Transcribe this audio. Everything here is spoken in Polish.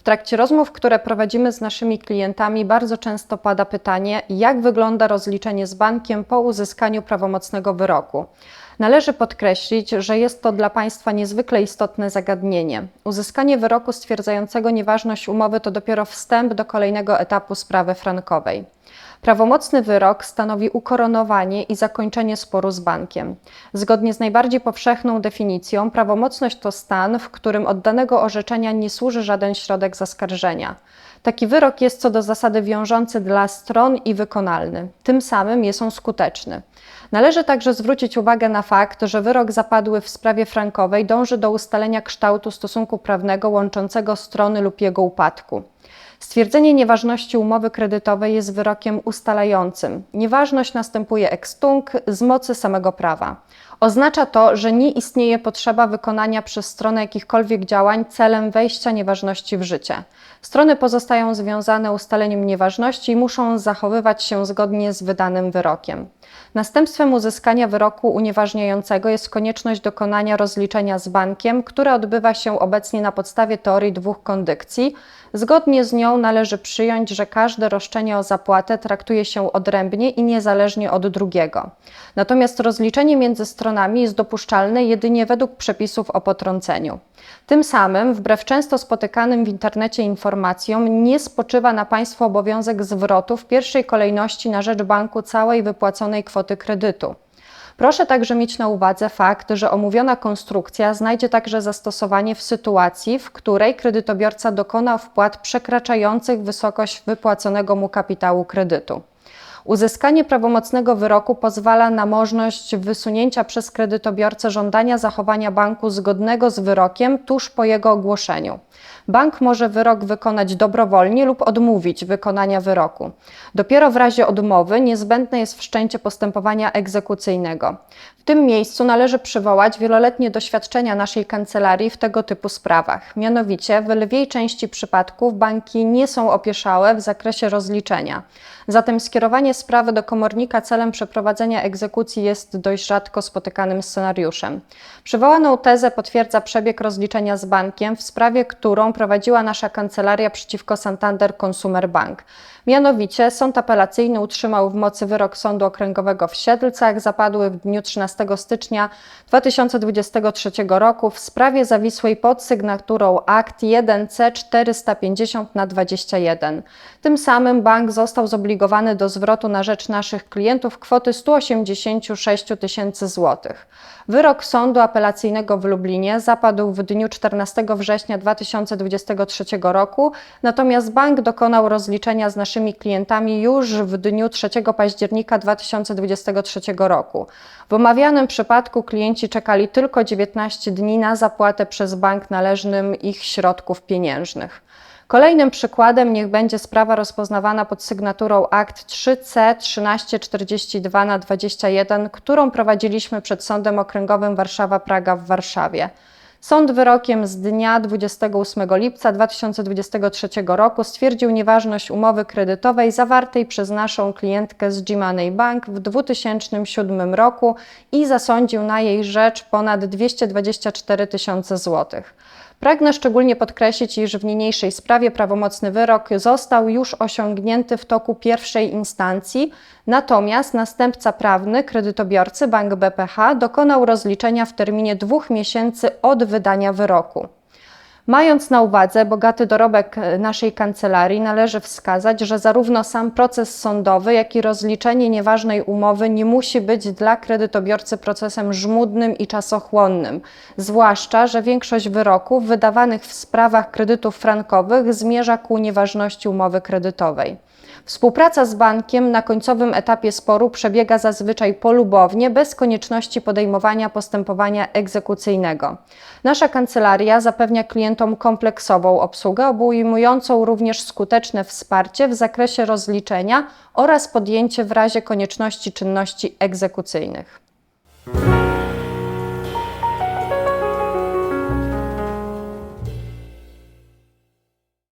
W trakcie rozmów, które prowadzimy z naszymi klientami, bardzo często pada pytanie, jak wygląda rozliczenie z bankiem po uzyskaniu prawomocnego wyroku. Należy podkreślić, że jest to dla Państwa niezwykle istotne zagadnienie. Uzyskanie wyroku stwierdzającego nieważność umowy to dopiero wstęp do kolejnego etapu sprawy frankowej. Prawomocny wyrok stanowi ukoronowanie i zakończenie sporu z bankiem. Zgodnie z najbardziej powszechną definicją, prawomocność to stan, w którym od danego orzeczenia nie służy żaden środek zaskarżenia. Taki wyrok jest co do zasady wiążący dla stron i wykonalny. Tym samym jest on skuteczny. Należy także zwrócić uwagę na fakt, że wyrok zapadły w sprawie frankowej dąży do ustalenia kształtu stosunku prawnego łączącego strony lub jego upadku. Stwierdzenie nieważności umowy kredytowej jest wyrokiem ustalającym. Nieważność następuje ex tunc z mocy samego prawa. Oznacza to, że nie istnieje potrzeba wykonania przez stronę jakichkolwiek działań celem wejścia nieważności w życie. Strony pozostają związane ustaleniem nieważności i muszą zachowywać się zgodnie z wydanym wyrokiem. Następstwem uzyskania wyroku unieważniającego jest konieczność dokonania rozliczenia z bankiem, które odbywa się obecnie na podstawie teorii dwóch kondykcji. Zgodnie z nią należy przyjąć, że każde roszczenie o zapłatę traktuje się odrębnie i niezależnie od drugiego. Natomiast rozliczenie między stronami jest dopuszczalne jedynie według przepisów o potrąceniu. Tym samym, wbrew często spotykanym w internecie informacjom, nie spoczywa na państwu obowiązek zwrotu w pierwszej kolejności na rzecz banku całej wypłaconej kwoty kredytu. Proszę także mieć na uwadze fakt, że omówiona konstrukcja znajdzie także zastosowanie w sytuacji, w której kredytobiorca dokonał wpłat przekraczających wysokość wypłaconego mu kapitału kredytu. Uzyskanie prawomocnego wyroku pozwala na możliwość wysunięcia przez kredytobiorcę żądania zachowania banku zgodnego z wyrokiem tuż po jego ogłoszeniu. Bank może wyrok wykonać dobrowolnie lub odmówić wykonania wyroku. Dopiero w razie odmowy niezbędne jest wszczęcie postępowania egzekucyjnego. W tym miejscu należy przywołać wieloletnie doświadczenia naszej kancelarii w tego typu sprawach. Mianowicie, w lwiej części przypadków banki nie są opieszałe w zakresie rozliczenia. Zatem skierowanie sprawy do komornika celem przeprowadzenia egzekucji jest dość rzadko spotykanym scenariuszem. Przywołaną tezę potwierdza przebieg rozliczenia z bankiem w sprawie, którą prowadziła nasza kancelaria przeciwko Santander Consumer Bank. Mianowicie sąd apelacyjny utrzymał w mocy wyrok Sądu Okręgowego w Siedlcach zapadły w dniu 13 stycznia 2023 roku w sprawie zawisłej pod sygnaturą akt 1C 450 na 21. Tym samym bank został zobligowany do zwrotu na rzecz naszych klientów kwoty 186 tysięcy złotych. Wyrok Sądu Apelacyjnego w Lublinie zapadł w dniu 14 września 2023 roku, natomiast bank dokonał rozliczenia z naszymi klientami już w dniu 3 października 2023 roku. W omawianym przypadku klienci czekali tylko 19 dni na zapłatę przez bank należnym ich środków pieniężnych. Kolejnym przykładem niech będzie sprawa rozpoznawana pod sygnaturą akt 3C 1342 na 21, którą prowadziliśmy przed Sądem Okręgowym Warszawa-Praga w Warszawie. Sąd wyrokiem z dnia 28 lipca 2023 roku stwierdził nieważność umowy kredytowej zawartej przez naszą klientkę z G-Money Bank w 2007 roku i zasądził na jej rzecz ponad 224 tysiące złotych. Pragnę szczególnie podkreślić, iż w niniejszej sprawie prawomocny wyrok został już osiągnięty w toku pierwszej instancji, natomiast następca prawny kredytobiorcy Bank BPH dokonał rozliczenia w terminie dwóch miesięcy od wydania wyroku. Mając na uwadze bogaty dorobek e, naszej kancelarii, należy wskazać, że zarówno sam proces sądowy, jak i rozliczenie nieważnej umowy nie musi być dla kredytobiorcy procesem żmudnym i czasochłonnym, zwłaszcza, że większość wyroków wydawanych w sprawach kredytów frankowych zmierza ku nieważności umowy kredytowej. Współpraca z bankiem na końcowym etapie sporu przebiega zazwyczaj polubownie, bez konieczności podejmowania postępowania egzekucyjnego. Nasza kancelaria zapewnia klientom kompleksową obsługę, obejmującą również skuteczne wsparcie w zakresie rozliczenia oraz podjęcie w razie konieczności czynności egzekucyjnych.